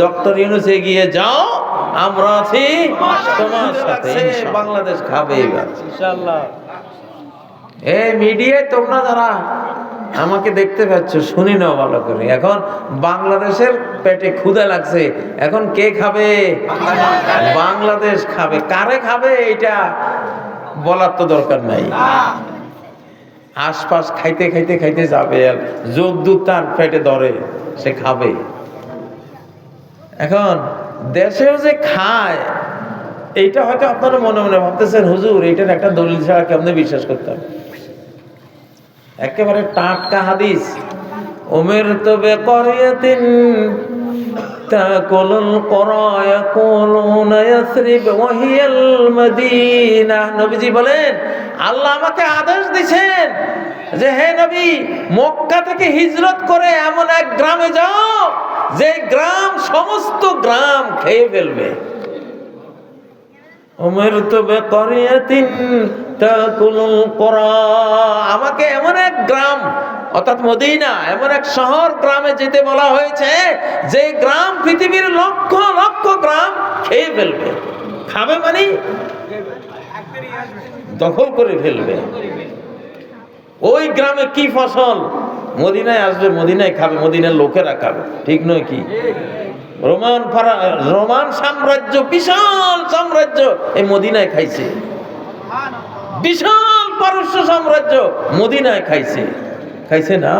Doctor Yunus এগিয়ে যাও আমরা আছি তোমার সাথে বাংলাদেশ খাবে ইনশাআল্লাহ এই মিডিয়ায় তোমরা যারা আমাকে দেখতে পাচ্ছ শুনি নাও ভালো করে। এখন বাংলাদেশের পেটে ক্ষুদা লাগছে এখন কে খাবে? বাংলাদেশ খাবে। কারে খাবে এটা বলার তো দরকার নাই। আশপাশ খাইতে খাইতে খাইতে যাবে আর যদ্দূর তার পেটে ধরে সে খাবে। এখন দেশেও যে খায় এইটা হয়তো আপনারা মনে মনে ভাবতেছেন হুজুর এইটার একটা দলিল ছাড়া কেমনে বিশ্বাস করতাম একেবারে টাটকা হাদিস উমের তো বেকরিয়াতিন تاكل القرى يقولون يثرب وهي المدينة নবীজি বলেন আল্লাহ আমাকে আদেশ দিছেন যে হে নবী মক্কা থেকে হিজরত করে এমন এক গ্রামে যাও যে গ্রাম, সমস্ত গ্রাম খেয়ে ফেলবে। আমাকে এমন এক গ্রাম, অর্থাৎ মদিনা, এমন এক শহর গ্রামে যেতে বলা হয়েছে, যে গ্রাম পৃথিবীর লক্ষ লক্ষ গ্রাম খেয়ে ফেলবে। খাবে মানে? দখল করে ফেলবে। ওই গ্রামে কি ফসল? মদিনায় আসবে, মদিনায় খাবে, মদিনার লোকেরা খাবে। ঠিক নয় কি? রোমান রোমান সাম্রাজ্য, বিশাল সাম্রাজ্য এই মদিনায় খাইছে। বিশাল পারস্য সাম্রাজ্য মদিনায় খাইছে। খাইছে না?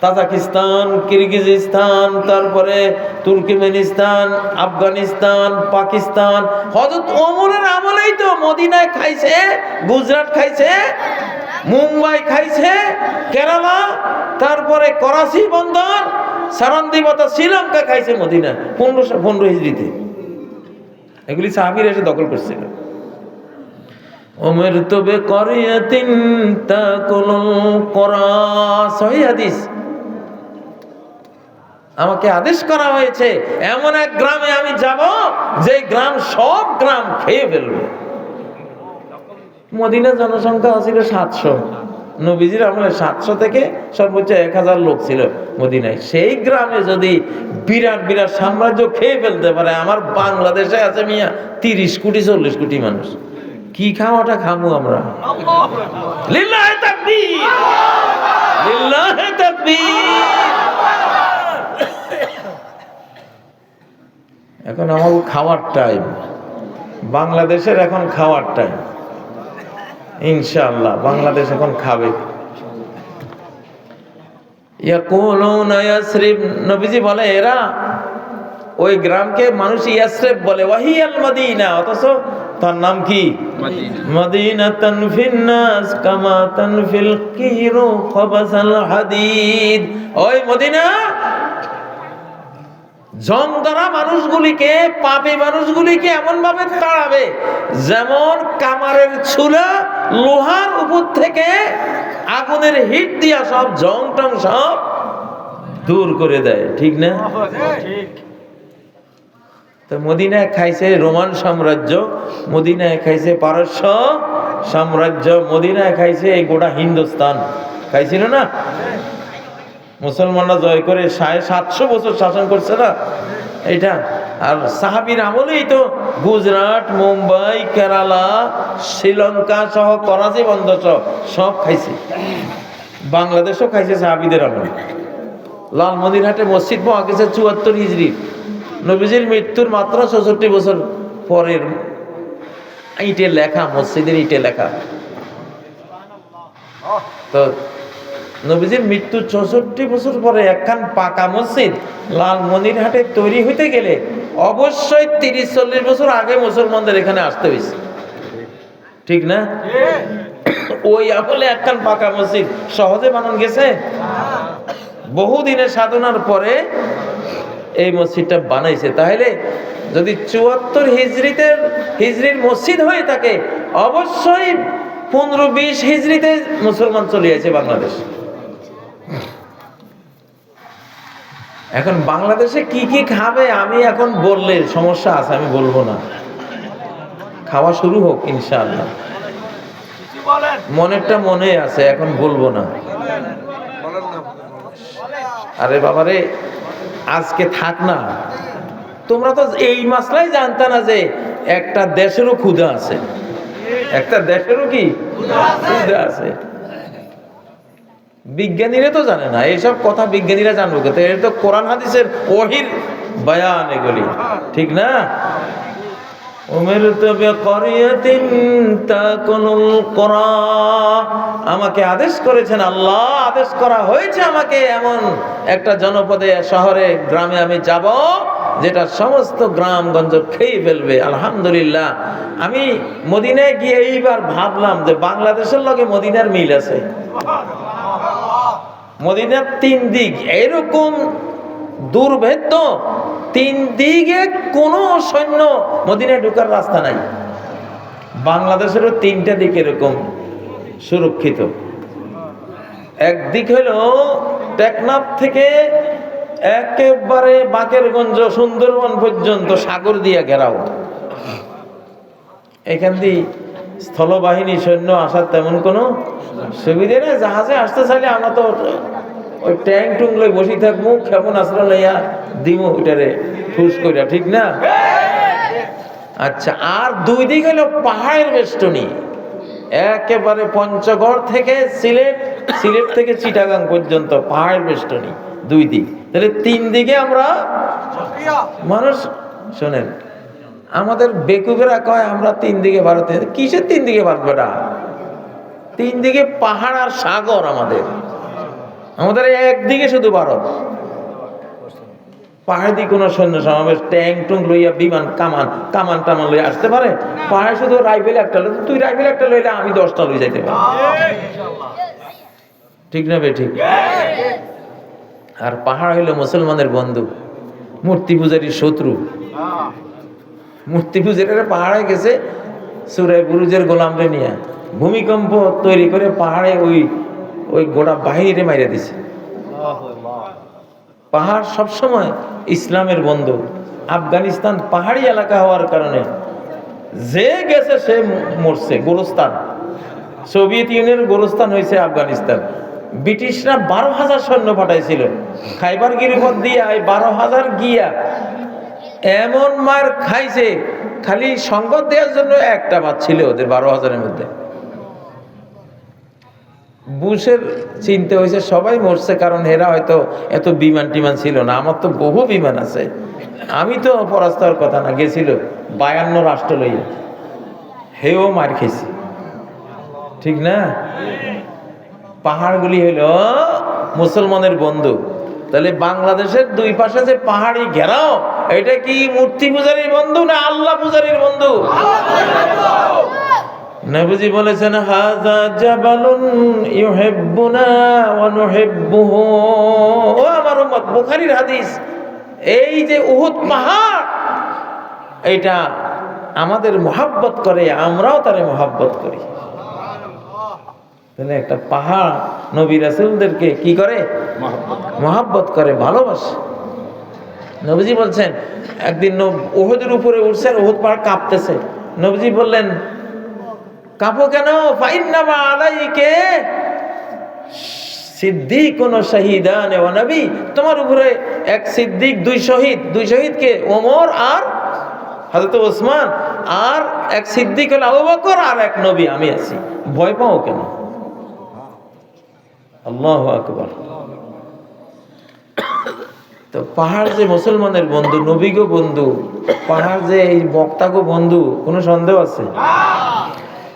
তাজাকিস্তান, কিরগিজিস্তান, তারপরে তুর্কিমেনিস্তান, আফগানিস্তান, পাকিস্তান হজরত ওমরের আমলেই তো মদিনায় খাইছে, গুজরাট খাইছে। মুম্বাই খাইছে, কেরালা, তারপরে করাচি, বন্দর সারান্দিবতা শ্রীলঙ্কা খাইছে মদিনা পনেরোশো পনেরো হিজড়িতে। এগুলি সাহাবির এসে দখল করছিল ওমের তবে করিয়াতিন তাকুলুল করা সহি হাদিস। আমাকে আদেশ করা হয়েছে, এমন এক গ্রামে আমি যাব যে গ্রাম সব গ্রাম খেয়ে ফেলবে। মদিনার জনসংখ্যা ছিল সাতশো। নবীজির আমলে সাতশো থেকে সর্বোচ্চ এক হাজার লোক ছিল মদিনায়। সেই গ্রামে যদি বিরাট বিরাট সাম্রাজ্য খেয়ে ফেলতে পারে, আমার বাংলাদেশে আছে মিয়া তিরিশ কোটি, চল্লিশ কোটি মানুষ। কি খাওয়াটা খামু আমরা? এখন আমার খাওয়ার টাইম বাংলাদেশের এখন খাওয়ার টাইম ইনশাআল্লাহ বাংলাদেশ এখন খাবে। নবীজি বলে এরা ওই গ্রামকে মানুষ ইয়াসরিব বলে ওয়াহিয়াল মদিনা অথচ তার নাম কি? মদিনা। তানফিন নাস কামা তানফিল কিরু খাবাসাল হাদিদ। ওই মদিনা জং ধরা মানুষগুলিকে, পাপী মানুষগুলিকে এমন ভাবে তাড়াবে যেমন কামারের ছুলা লোহার উপর থেকে আগুনের হিট দিয়া সব জং টং সব দূর করে দেয়, ঠিক না? তো মদিনায় খাইছে রোমান সাম্রাজ্য, মদিনায় খাইছে পারস্য সাম্রাজ্য, মদিনায় খাইছে এই গোটা হিন্দুস্তান। খাইছিল না? মুসলমানরা জয় করে সাড়ে সাতশো বছর শাসন করছে না? এটা আর সাহাবির আমলেই তো গুজরাট, মুম্বাই, কেরালা, শ্রীলঙ্কা সহ করাচি বন্ধ সব খাইছে। বাংলাদেশও খাইছে সাহাবিদের আমলে। লালমনিরহাটে মসজিদ পাওয়া গেছে চুয়াত্তর হিজড়ি। নবীজির মৃত্যুর মাত্র চৌষট্টি বছর পরের ইটে লেখা, মসজিদের ইটে লেখা। তো নবীজির মৃত্যু চৌষট্টি বছর পরে একখান পাকা মসজিদ লালমনিরহাটে তৈরি হইতে গেলে অবশ্যই তিরিশ, চল্লিশ বছর আগে মুসলমানদের এখানে আসতে হয়েছে ঠিক না? ওই আমলে একখান পাকা মসজিদ সহজে বানান গেছে? বহুদিনের সাধনার পরে এই মসজিদটা বানাইছে। তাহলে যদি চুয়াত্তর হিজড়িতে, হিজড়ির মসজিদ হয়ে থাকে, অবশ্যই পনেরো, বিশ হিজড়িতে মুসলমান চলে আছে বাংলাদেশ। এখন বাংলাদেশে কি কি খাবে আমি এখন বললে সমস্যা আছে, আমি বলব না। খাওয়া শুরু হোক, ইনশাআল্লাহ। মনেরটা মনে আছে, এখন বলব না। আরে বাবারে, আজকে থাক না। তোমরা তো এই মাসলাই জানতে না যে একটা দেশেরও ক্ষুধা আছে। একটা দেশেরও কি? ক্ষুধা আছে। বিজ্ঞানীরা তো জানে না, এইসব কথা বিজ্ঞানীরা জানব কিন্তু এটা তো কোরআন হাদিসের ওহির বয়ান এগুলি, ঠিক না? আমাকে আদেশ করেছেন, আল্লাহ আদেশ করা হয়েছে আমাকে এমন একটা জনপদে, শহরে, গ্রামে আমি যাব, যেটা সমস্ত গ্রামগঞ্জ খেয়ে ফেলবে, আলহামদুলিল্লাহ। আমি মদিনায় গিয়ে এইবার ভাবলাম যে বাংলাদেশের লগে মদিনার মিল আছে। মদিনার তিন দিক, এরকম দুর্ভেদ্য তিন দিকে কোনো সৈন্য মদিনায় ঢুকার রাস্তা নাই। বাংলাদেশেরও তিনটা দিক এরকম সুরক্ষিত। একদিক হলো টেকনাফ থেকে একেবারে বাকেরগঞ্জ, সুন্দরবন পর্যন্ত সাগর দিয়ে ঘেরাও। এখান দিয়ে স্থলবাহিনী সৈন্য আসার তেমন কোনো সুবিধে নেই। জাহাজে আসতে চাইলে আমরা তো ওই ট্যাঙ্ক টুং লই বসে থাকব ক্ষেপণাস্ত্র লইয়া দিমু ওইটারে ফুস কইরা ঠিক না? আচ্ছা আর দুই দিক হলো পাহাড়ের বেষ্টনী। একেবারে পঞ্চগড় থেকে সিলেট সিলেট থেকে চিটাগাং পর্যন্ত পাহাড়ের বেষ্টনী দুই দিক। তাহলে তিন দিকে আমরা মানুষ শোনেন আমাদের বেকুবেরা কয়, আমরা তিন দিকে ভারতে কিসের তিন দিকে ভারতবেটা তিন দিকে পাহাড় আর সাগর আমাদের। আমাদের একদিকে শুধু ভারত। পাহাড় দিয়ে কোনো সৈন্য সমাবেশ? ট্যাঙ্ক টুং লইয়া বিমান, কামান কামান টামান লইয়া আসতে পারে? পাহাড় শুধু রাইফেল একটা লই, তুই রাইফেল একটা লইলে আমি দশটা লই যাইতে পারি। ঠিক না বে, ঠিক? আর পাহাড় হইল মুসলমানের বন্ধু, মূর্তি পূজারীর শত্রু। মূর্তি পূজারীরা পাহাড়ে গেছে সুরাই বুরুজের গোলামরে নিয়ে। ভূমিকম্প তৈরি করে পাহাড়ে ওই ওই গোড়া বাহিরে মাইরে দিছে। পাহাড় সবসময় ইসলামের বন্ধু। আফগানিস্তান পাহাড়ি এলাকা হওয়ার কারণে যে গেছে সে মরছে, গোরস্থান। সোভিয়েত ইউনিয়নের গোরস্থান হয়েছে আফগানিস্তান। ব্রিটিশরা বারো হাজার সৈন্য পাঠাইছিল। খাইবার গিরিপথ দিয়া বারো হাজার গিয়া এমন মার খাইছে, খালি সঙ্গত দেওয়ার জন্য একটা বাদ ছিল ওদের বারো হাজারের মধ্যে। বুশের চিনতে হয়েছে, সবাই মরছে, কারণ এরা হয়তো এত বিমান টিমান ছিল না। আমার তো বহু বিমান আছে। আমি তো পরাস্ত হওয়ার কথা না, গেছিল বায়ান্ন রাষ্ট্র লইয়া। হেও মার খেয়েছি। ঠিক না? পাহাড়গুলি হলো মুসলমানের বন্ধু। তাহলে বাংলাদেশের দুই পাশে যে পাহাড়ি ঘেরাও এটা কি মূর্তি পূজারীর বন্ধু না আল্লাহ পূজারীর বন্ধু? নবীজি বলেছেন হাজা জাবালুন ইউহিব্বুনা ওয়া নুহিব্বুহু। ও আমার উম্মত, বুখারীর হাদিস, এই যে উহুদ পাহাড় এটা আমাদের মোহাব্বত করে, আমরাও তারে মোহাব্বত করি। তাহলে একটা পাহাড় নবী রাসূলদেরকে কি করে, মহাব্বত করে, ভালোবাসে। নবীজি বলছেন, একদিন উহুদের উপরে উঠছেন, উহুদ পাহাড় কাঁপতেছে। নবীজি বললেন, কাঁপো কেন? ফাইন্নামা আলাইকে সিদ্দিক কোন শহীদান ও নবী। তোমার উপরে এক সিদ্দিক, দুই শহীদ। দুই শহীদকে ওমর আর হযরত ওসমান। আর এক সিদ্দিক হলো আবু বকর, আর এক নবী আমি আছি। ভয় পাও কেন? আল্লাহু আকবার। তো পাহাড় যে মুসলমানের বন্ধু নবীগো বন্ধু পাহাড় যে এই বক্তাগো বন্ধু কোনো সন্দেহ আছে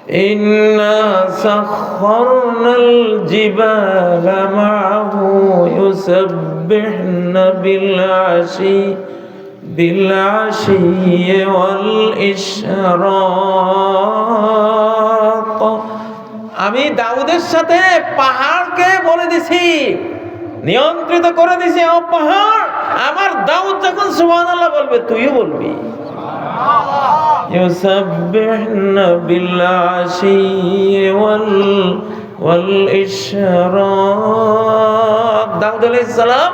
إنا سخرنا الجبال معه يسبحن بالعشي بالعشي والإشراق আমি দাউদের সাথে পাহাড়কে বলে দিছি নিয়ন্ত্রিত করে দিছি ও পাহাড় আমার দাউদ যখন সুবহানাল্লাহ বলবে তুইও বলবি يسبحن بالعشي وال والإشراق দাউদ আলাইহিস সালাম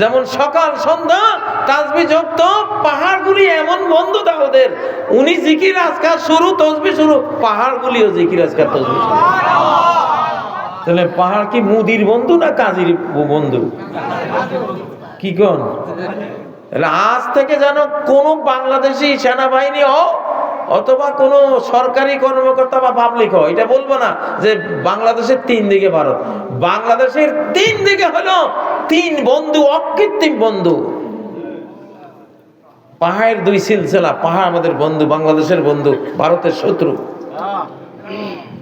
যেমন সকাল সন্ধ্যা তাসবি জপত পাহাড়গুলি এমন বন্ধু দাউদের উনি জিকির আজকার শুরু তসবি শুরু পাহাড়গুলিও জিকির আজকার তসবি শুরু তাহলে পাহাড় কি মুদির বন্ধু না কাজীর বন্ধু কি কোন? আজ থেকে যেন কোন বাংলাদেশি সেনাবাহিনী হোক অথবা কোনো সরকারি কর্মকর্তা বা পাবলিক হয় এটা বলব না যে বাংলাদেশের তিন দিকে ভারত, বাংলাদেশের তিন দিকে হলো তিন বন্ধু, অকৃত্রিম বন্ধু। পাহাড়ের দুই সিলসিলা, পাহাড় আমাদের বন্ধু, বাংলাদেশের বন্ধু, ভারতের শত্রু।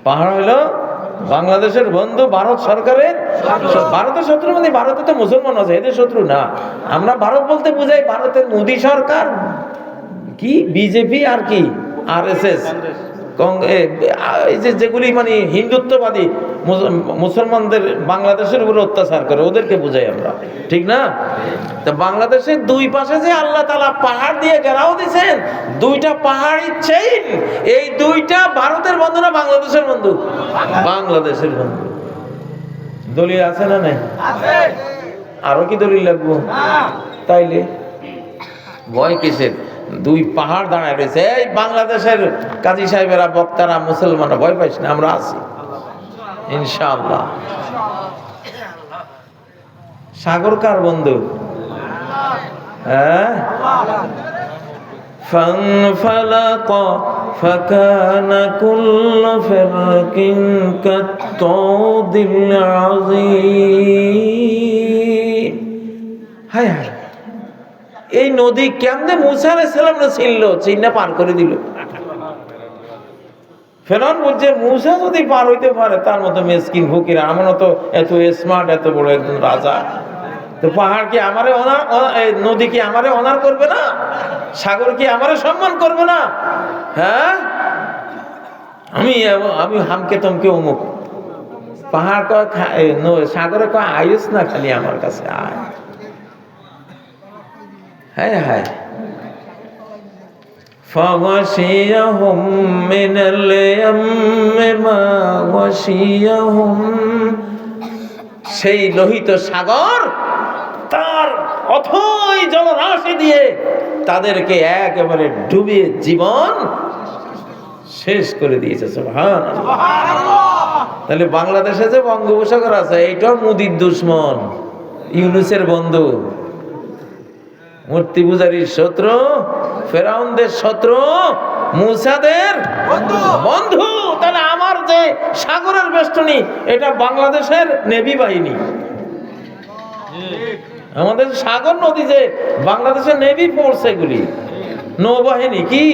পাহাড় হলো বাংলাদেশের বন্ধু ভারত সরকারের ভারতের শত্রু মানে ভারতে তো মুসলমান আছে, এদের শত্রু না। আমরা ভারত বলতে বুঝাই ভারতের মোদী সরকার, কি? বিজেপি আর কি? আর এস এস যেগুলি মানে হিন্দুত্ববাদী মুসলমানদের বাংলাদেশের উপর অত্যাচার করে ওদেরকে বুঝাই আমরা। ঠিক না? তা বাংলাদেশের দুই পাশে যে আল্লাহ তালা পাহাড় দিয়ে ঘেরাও দিছেন দুইটা পাহাড়ি চেইন এই দুইটা ভারতের বন্ধু না বাংলাদেশের বন্ধু? বাংলাদেশের বন্ধু। দলিল আছে না নাই? আরও কি দলিল লাগবো? তাইলে? ভয় কিসের? দুই পাহাড় দাঁড়ায় রয়েছে। এই বাংলাদেশের কাজী সাহেবেরা বক্তারা মুসলমানরা ভয় পাইস না আমরা আছি। ইনশাআল্লাহ সাগর কার বন্ধু হ্যাঁ فانفلق فكان كل فرق كالطود العظيم হায় হায় এই নদী কেমনে মুসা আলাইসাল্লাম ছিল চিন্না পার করে দিল ফেরান বলছে মুসা যদি পার হইতে পারে, তার মতো মেসকিন ফকির, আমার তো এত স্মার্ট এত বড় একজন রাজা। তো পাহাড় কি আমারে অনার নদী কি আমারে অনার করবে না? সাগর কি আমারে সম্মান করবে না? হ্যাঁ? আমি আমি হামকে তমকে অমুক। পাহাড় কয় সাগরে কয় আয়ুস না খালি আমার কাছে আয়। হ্যাঁ হায়। فغشيهم من اليم ما غشيهم সেই লোহিত সাগর তার অথই জলরাশি দিয়ে তাদেরকে একেবারে ডুবিয়ে জীবন শেষ করে দিয়েছে সুবহান তাহলে বাংলাদেশে যে বঙ্গোপসাগর আছে এইটাও মুদির দুশ্মন ইউনুসের বন্ধু মূর্তি পূজারীর শত্রু ফেরাউনদের শত্রু মুসাদের বন্ধু। তাহলে আমার যে সাগরের বেষ্টনী এটা বাংলাদেশের নেভি বাহিনী। আমাদের সাগর নদী যে বাংলাদেশের নেভি ফোর্স এগুলি। নৌবাহিনী কি?